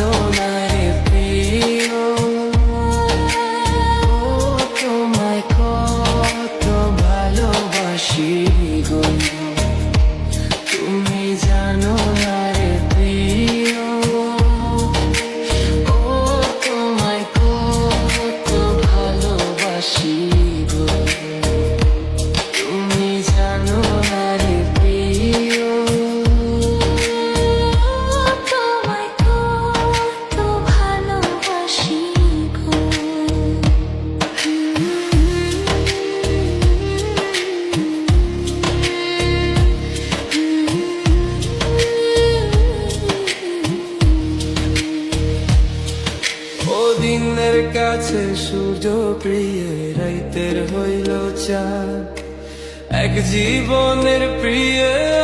know now. দিনের কাছে সূর্য প্রিয় রাইতের হইল চা এক জীবনের প্রিয়